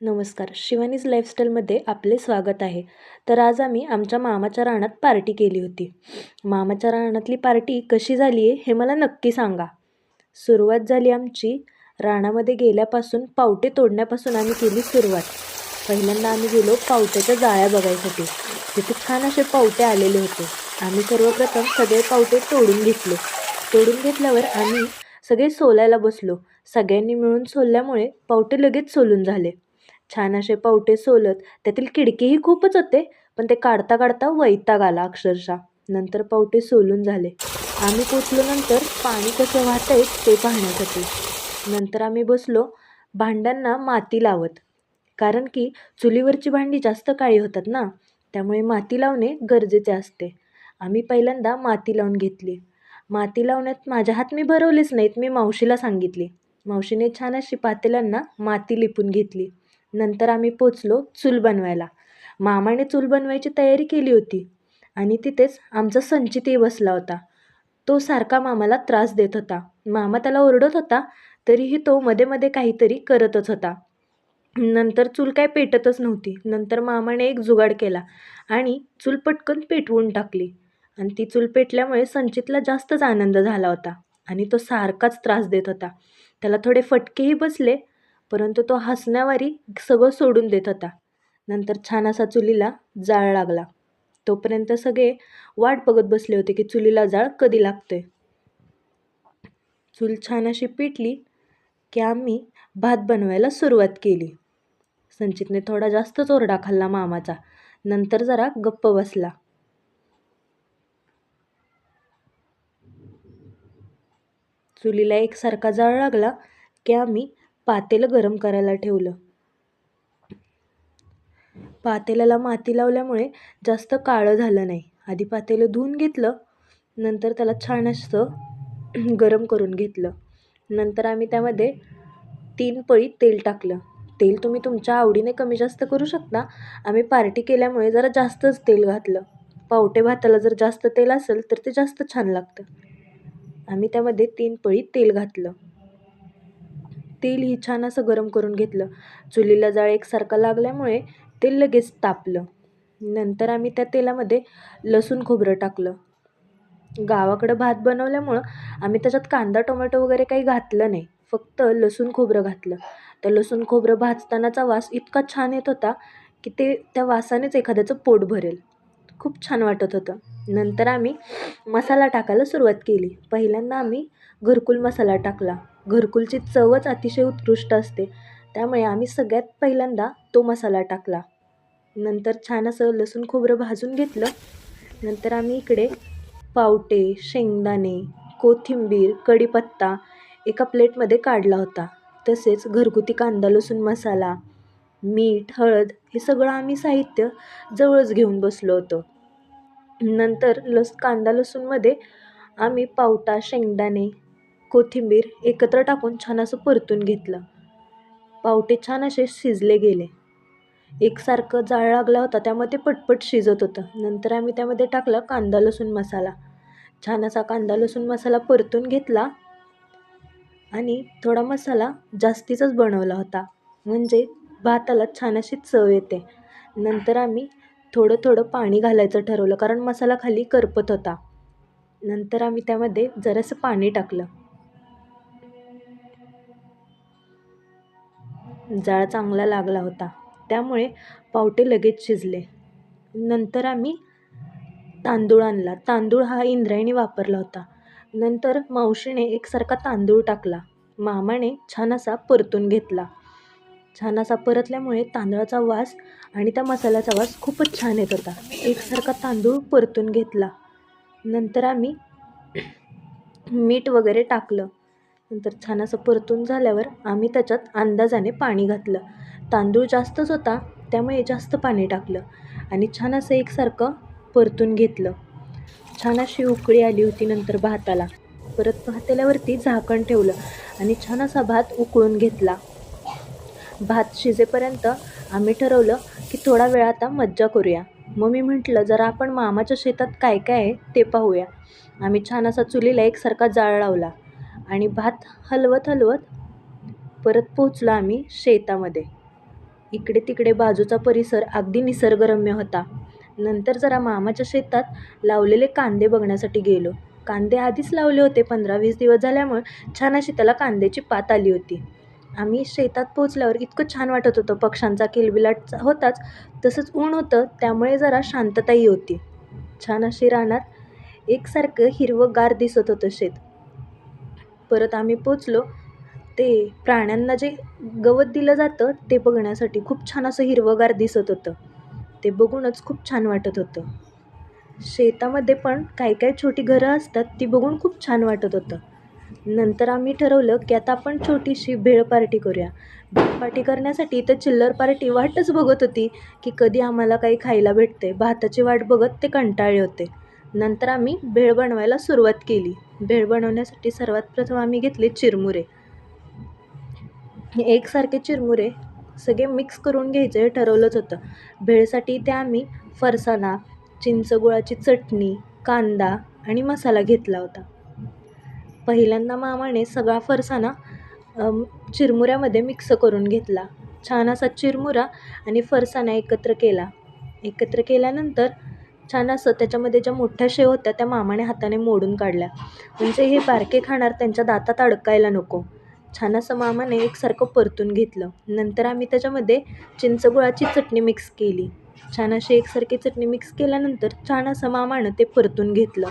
नमस्कार. शिवानीज लाईफस्टाईलमध्ये आपले स्वागत आहे. तर आज आम्ही आमच्या मामाच्या रानात पार्टी केली होती. मामाच्या रानातली पार्टी कशी झाली आहे हे मला नक्की सांगा. सुरुवात झाली आमची रानामध्ये गेल्यापासून पावटे तोडण्यापासून आम्ही केली सुरुवात. पहिल्यांदा आम्ही गेलो पावट्याच्या जाळ्या बघायसाठी. तिथे छान असे पावटे आलेले होते. आम्ही सर्वप्रथम सगळे पावटे तोडून घेतले. तोडून घेतल्यावर आम्ही सगळे सोलायला बसलो. सगळ्यांनी मिळून सोलल्यामुळे पावटे लगेच सोलून झाले. छान असे पावटे सोलत. त्यातील किडकीही खूपच होते पण ते काढता काढता वैताग आला अक्षरशः. नंतर पावटे सोलून झाले. आम्ही पोचलो पाणी कसं वाहत आहे ते पाहण्यासाठी. नंतर आम्ही बसलो भांड्यांना माती लावत. कारण की चुलीवरची भांडी जास्त काळी होतात ना त्यामुळे माती लावणे गरजेचे असते. आम्ही पहिल्यांदा माती लावून घेतली. माती लावण्यात माझ्या हात मी भरवलेच नाहीत मी मावशीला सांगितली. मावशीने छान अशी पातेल्यांना माती लिपून घेतली. नंतर आम्ही पोचलो चूल बनवायला. मामाने चूल बनवायची तयारी केली होती आणि तिथेच आमचा संचितही बसला होता. तो सारखा मामाला त्रास देत होता. मामा त्याला ओरडत होता तरीही तो मध्ये मध्ये काहीतरी करतच होता. नंतर चूल काय पेटतच नव्हती. नंतर मामाने एक जुगाड केला आणि चूल पटकन पेटवून टाकली. आणि ती चूल पेटल्यामुळे संचितला जास्तच आनंद झाला होता आणि तो सारखाच त्रास देत होता. त्याला थोडे फटकेही बसले परंतु तो हसण्यावारी सगळं सोडून देत होता. नंतर छान असा चुलीला जाळ लागला. तोपर्यंत सगळे वाट बघत बसले होते की चुलीला जाळ कधी लागतोय. चूल छान अशी पिटली की आम्ही भात बनवायला सुरुवात केली. संचितने थोडा जास्तच ओरडा खाल्ला मामाचा. नंतर जरा गप्प बसला. चुलीला एकसारखा जाळ लागला की आम्ही पातेलं गरम करायला ठेवलं. पातेल्याला माती लावल्यामुळे जास्त काळं झालं नाही. आधी पातेलं धुवून घेतलं नंतर त्याला छान असं गरम करून घेतलं. नंतर आम्ही त्यामध्ये तीन पळी तेल टाकलं. तेल तुम्ही तुमच्या आवडीने कमी जास्त करू शकता. आम्ही पार्टी केल्यामुळे जरा जास्तच तेल घातलं. पावटे भाताला जर जास्त तेल असेल तर ते जास्त छान लागतं. आम्ही त्यामध्ये तीन पळी तेल घातलं. तेलही छान असं गरम करून घेतलं. चुलीला जाळ एकसारखा लागल्यामुळे तेल लगेच तापलं. नंतर आम्ही त्या तेलामध्ये लसूण खोबरं टाकलं. गावाकडं भात बनवल्यामुळं आम्ही त्याच्यात कांदा टोमॅटो वगैरे काही घातलं नाही. फक्त लसूण खोबरं घातलं. त्या लसूण खोबरं भाजतानाचा वास इतका छान येत होता की ते त्या वासानेच एखाद्याचं पोट भरेल. खूप छान वाटत होतं. नंतर आम्ही मसाला टाकायला सुरुवात केली. पहिल्यांदा आम्ही घरकुल मसाला टाकला. घरकुलची चवच अतिशय उत्कृष्ट असते. त्यामुळे आम्ही सगळ्यात पहिल्यांदा तो मसाला टाकला. नंतर छान असं लसूण खोबरं भाजून घेतलं. नंतर आम्ही इकडे पावटे शेंगदाणे कोथिंबीर कढीपत्ता एका प्लेटमध्ये काढला होता. तसेच घरगुती कांदा लसूण मसाला मीठ हळद हे सगळं आम्ही साहित्य जवळच घेऊन बसलो होतो. नंतर लस कांदा लसूणमध्ये आम्ही पावटा शेंगदाणे कोथिंबीर एकत्र टाकून छान असं परतून घेतलं. पावटे छान असे शिजले गेले. एकसारखं जाळ लागला होता त्यामध्ये पटपट शिजत होतं. नंतर आम्ही त्यामध्ये टाकलं कांदा लसूण मसाला. छान असा कांदा लसूण मसाला परतून घेतला आणि थोडा मसाला जास्तीचाच बनवला होता. म्हणजे भाताला छान अशी चव येते. नंतर आम्ही थोडं थोडं पाणी घालायचं ठरवलं कारण मसाला खाली करपत होता. नंतर आम्ही त्यामध्ये जरासं पाणी टाकलं. जाळ चांगला लागला होता. त्यामुळे पावटे लगेच शिजले. नंतर आम्ही तांदूळ आणला. तांदूळ हा इंद्रायणी वापरला होता. नंतर मावशीने एकसारखा तांदूळ टाकला. मामाने छान असा परतून घेतला. छान असा परतल्यामुळे तांदळाचा वास आणि त्या मसाल्याचा वास खूपच छान येत होता. एकसारखा तांदूळ परतून घेतला. नंतर आम्ही मीठ वगैरे टाकलं. नंतर छान असं परतून झाल्यावर आम्ही त्याच्यात अंदाजाने पाणी घातलं. तांदूळ जास्तच होता त्यामुळे जास्त पाणी टाकलं आणि छान असं एकसारखं परतून घेतलं. छान अशी उकळी आली होती नंतर भाताला. परत भातेल्यावरती झाकण ठेवलं आणि छान असा भात उकळून घेतला. भात शिजेपर्यंत आम्ही ठरवलं की थोडा वेळ आता मज्जा करूया. मग मी म्हटलं जरा आपण मामाच्या शेतात काय काय आहे ते पाहूया. आम्ही छान असा चुलीला एकसारखा जाळ लावला आणि भात हलवत हलवत परत पोहोचलो आम्ही शेतामध्ये. इकडे तिकडे बाजूचा परिसर अगदी निसर्गरम्य होता. नंतर जरा मामाच्या शेतात लावलेले कांदे बघण्यासाठी गेलो. कांदे आधीच लावले होते पंधरा वीस दिवस झाल्यामुळे छान अशी त्याला कांद्याची पात आली होती. आम्ही शेतात पोचल्यावर इतकं छान वाटत होतं. पक्ष्यांचा किलबिलाट होताच तसंच ऊन होतं त्यामुळे जरा शांतताही होती. छान अशी रानात एकसारखं हिरवंगार दिसत होतं शेत. परत आम्ही पोचलो ते प्राण्यांना जे गवत दिलं जातं ते बघण्यासाठी खूप छान असं हिरवंगार दिसत होतं. ते बघूनच खूप छान वाटत होतं. शेतामध्ये पण काही काही छोटी घरं असतात ती बघून खूप छान वाटत होतं. नंतर आम्ही ठरवलं की आता आपण छोटीशी भेळ पार्टी करूया. भेळ पार्टी करण्यासाठी तर चिल्लर पार्टी वाटच बघत होती की कधी आम्हाला काही खायला भेटते भाताची वाट बघत ते कंटाळले होते. नंतर आम्ही भेळ बनवायला सुरुवात केली. भेळ बनवण्यासाठी सर्वात प्रथम आम्ही घेतले चिरमुरे. एकसारखे चिरमुरे सगळे मिक्स करून घ्यायचे हे ठरवलंच होतं. भेळसाठी ते आम्ही फरसाणा चिंचगुळाची चटणी कांदा आणि मसाला घेतला होता. पहिल्यांदा मामाने सगळा फरसाणा चिरमुऱ्यामध्ये मिक्स करून घेतला. छान असा चिरमुरा आणि फरसाणा एकत्र केला. एकत्र केल्यानंतर छान असं त्याच्यामध्ये ज्या मोठ्या शेव होत्या त्या मामाने हाताने मोडून काढल्या. म्हणजे हे बारके खाणार त्यांच्या दातात अडकायला नको. छान असं मामाने एकसारखं परतून घेतलं. नंतर आम्ही त्याच्यामध्ये चिंचगुळाची चटणी मिक्स केली. छान अशी एकसारखी चटणी मिक्स केल्यानंतर छान असं मामानं ते परतून घेतलं.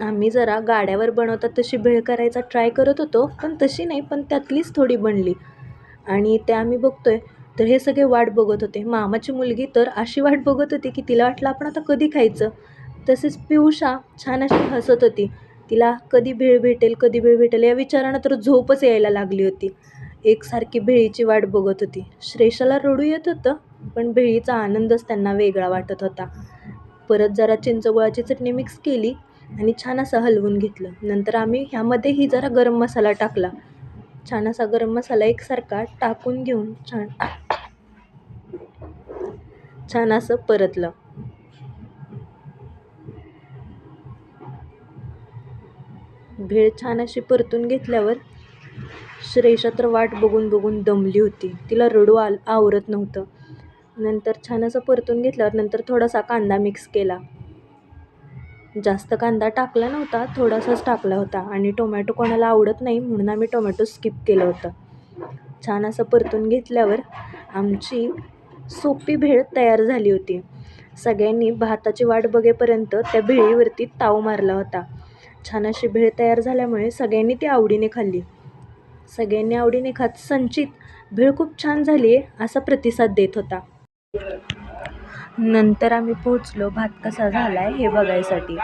आम्ही जरा गाड्यावर बनवतात तशी भेळ करायचा ट्राय करत होतो पण तशी नाही पण त्यातलीच थोडी बनली. आणि ते आम्ही बघतोय तर हे सगळे वाट बघत होते. मामाची मुलगी तर अशी वाट बघत होती की तिला वाटलं आपण आता कधी खायचं. तसेच पियुषा छान अशी हसत होती. तिला कधी भेळ भेटेल कधी भेळ भेटेल या विचारानं तर झोपच यायला लागली होती. एकसारखी भेळीची वाट बघत होती. श्रेषाला रडू येत होतं पण भेळीचा आनंदच त्यांना वेगळा वाटत होता. परत जरा चिंचगुळाची चटणी मिक्स केली आणि छान असं हलवून घेतलं. नंतर आम्ही ह्यामध्येही जरा गरम मसाला टाकला. छान असा गरम मसाला एकसारखा टाकून घेऊन छान छान असं परतलं. भेळ छान अशी परतून घेतल्यावर श्रेषा तर वाट बघून बघून दमली होती. तिला रडू आल आवरत नव्हतं. नंतर छान असं परतून घेतल्यावर नंतर थोडासा कांदा मिक्स केला. जास्त कांदा टाकला नव्हता थोडासाच टाकला होता आणि टोमॅटो कोणाला आवडत नाही म्हणून आम्ही टोमॅटो स्किप केलं होतं. छान असं परतून घेतल्यावर आमची सोपी भेळ तयार झाली होती. सगळ्यांनी भाताची वाट बघेपर्यंत त्या भेळीवरती ताव मारला होता. छान अशी भेळ तयार झाल्यामुळे सगळ्यांनी ती आवडीने खाल्ली. सगळ्यांनी आवडीने खात संचित भेळ खूप छान झाली आहे असा प्रतिसाद देत होता. नंतर आम्ही पोहोचलो. भात कसा झाला आहे हे बघायसाठी.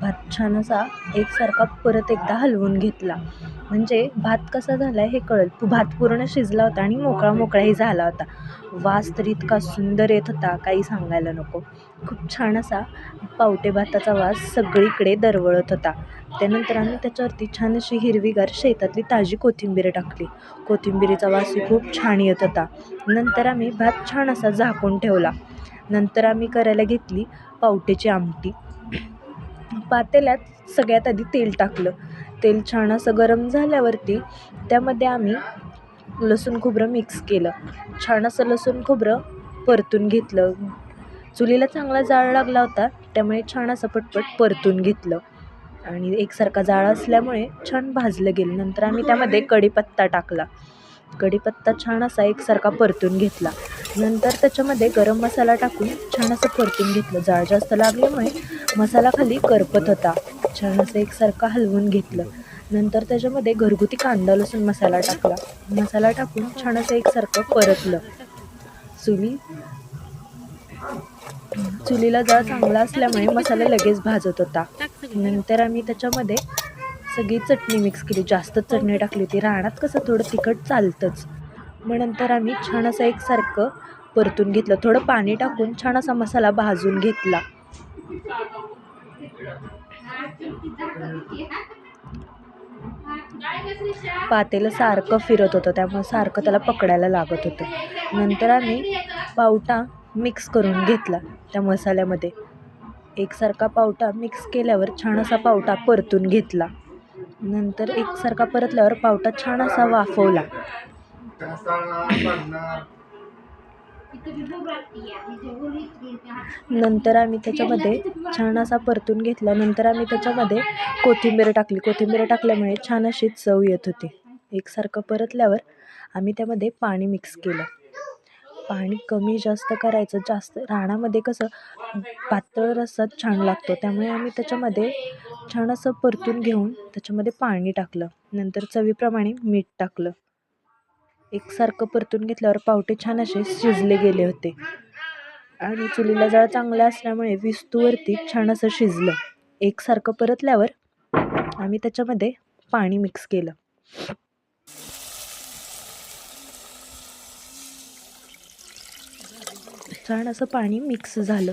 भात छान असा एकसारखा परत एकदा हलवून घेतला. म्हणजे भात कसा झाला आहे हे कळलं. भात पूर्ण शिजला होता आणि मोकळा मोकळाही झाला होता. वास तर इतका सुंदर येत होता काही सांगायला नको. खूप छान असा पावटे भाताचा वास सगळीकडे दरवळत होता. त्यानंतर आम्ही त्याच्यावरती छान अशी हिरवीगार शेतातली ताजी कोथिंबीर टाकली. कोथिंबीरीचा वासही खूप छान येत होता. नंतर आम्ही भात छान असा झाकून ठेवला. नंतर आम्ही करायला घेतली पावट्याची आमटी. पातेल्यात सगळ्यात आधी तेल टाकलं. तेल छान असं गरम झाल्यावरती त्यामध्ये आम्ही लसूण खोबरं मिक्स केलं. छान असं लसूण खोबरं परतून घेतलं. चुलीला चांगला जाळ लागला होता त्यामुळे छान असं पटपट परतून घेतलं. आणि एकसारखा जाळ असल्यामुळे छान भाजलं गेलं. नंतर आम्ही त्यामध्ये कढीपत्ता टाकला. कढीपत्ता छान असा एकसारखा परतून घेतला. नंतर त्याच्यामध्ये गरम मसाला टाकून छान असं परतून घेतलं. जाळ जास्त लागल्यामुळे मसाला खाली करपत होता. छान असं एकसारखं हलवून घेतलं. नंतर त्याच्यामध्ये घरगुती कांदा लसूण मसाला टाकला. मसाला टाकून छान असं एकसारखं परतलं. चुली चुलीला जाळ चांगला असल्यामुळे मसाला लगेच भाजत होता. नंतर आम्ही त्याच्यामध्ये सगळी चटणी मिक्स केली. जास्त चटणी टाकली होती. रानात कसं थोडं तिखट चालतंच. मग नंतर आम्ही छान असं एकसारखं परतून घेतलं. थोडं पाणी टाकून छान असा मसाला भाजून घेतला. पातेलं सारखं फिरत होतं. त्यामुळे सारखं त्याला पकडायला लागत होतं. नंतर आम्ही पावटा मिक्स करून घेतला त्या मसाल्यामध्ये. एकसारखा पावटा मिक्स केल्यावर छान असा पावटा परतून घेतला. नंतर एकसारखा परतल्यावर पावटा छान असा वाफवला. नंतर आम्ही त्याच्यामध्ये छान असा परतून घेतला. नंतर आम्ही त्याच्यामध्ये कोथिंबीर टाकली. कोथिंबीर टाकल्यामुळे छान अशी चव येत होती. एकसारखं परतल्यावर आम्ही त्यामध्ये पाणी मिक्स केलं. पाणी कमी जास्त करायचं. जास्त राणामध्ये कसं पातळ रस्सा छान लागतो. त्यामुळे आम्ही त्याच्यामध्ये छान असं परतून घेऊन त्याच्यामध्ये पाणी टाकलं. नंतर चवीप्रमाणे मीठ टाकलं. एकसारखं परतून घेतल्यावर पावटे छान असे शिजले गेले होते. आणि चुलीला जाळ चांगला असल्यामुळे विस्तूवरती छान असं शिजलं. एकसारखं परतल्यावर आम्ही त्याच्यामध्ये पाणी मिक्स केलं. छान असं पाणी मिक्स झालं.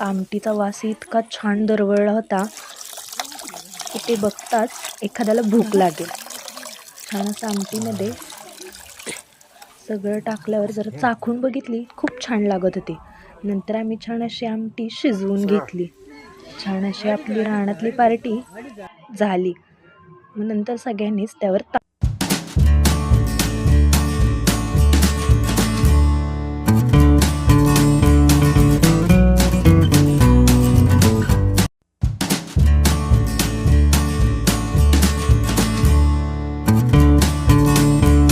आमटीचा वास इतका छान दरवळला होता की ते बघताच एखाद्याला भूक लागेल. छान असं आमटीमध्ये सगळं टाकल्यावर जरा चाखून बघितली खूप छान लागत होती. नंतर आम्ही छान अशी आमटी शिजवून घेतली. छान अशी आपली रानातली पार्टी झाली. मग नंतर सगळ्यांनीच त्यावर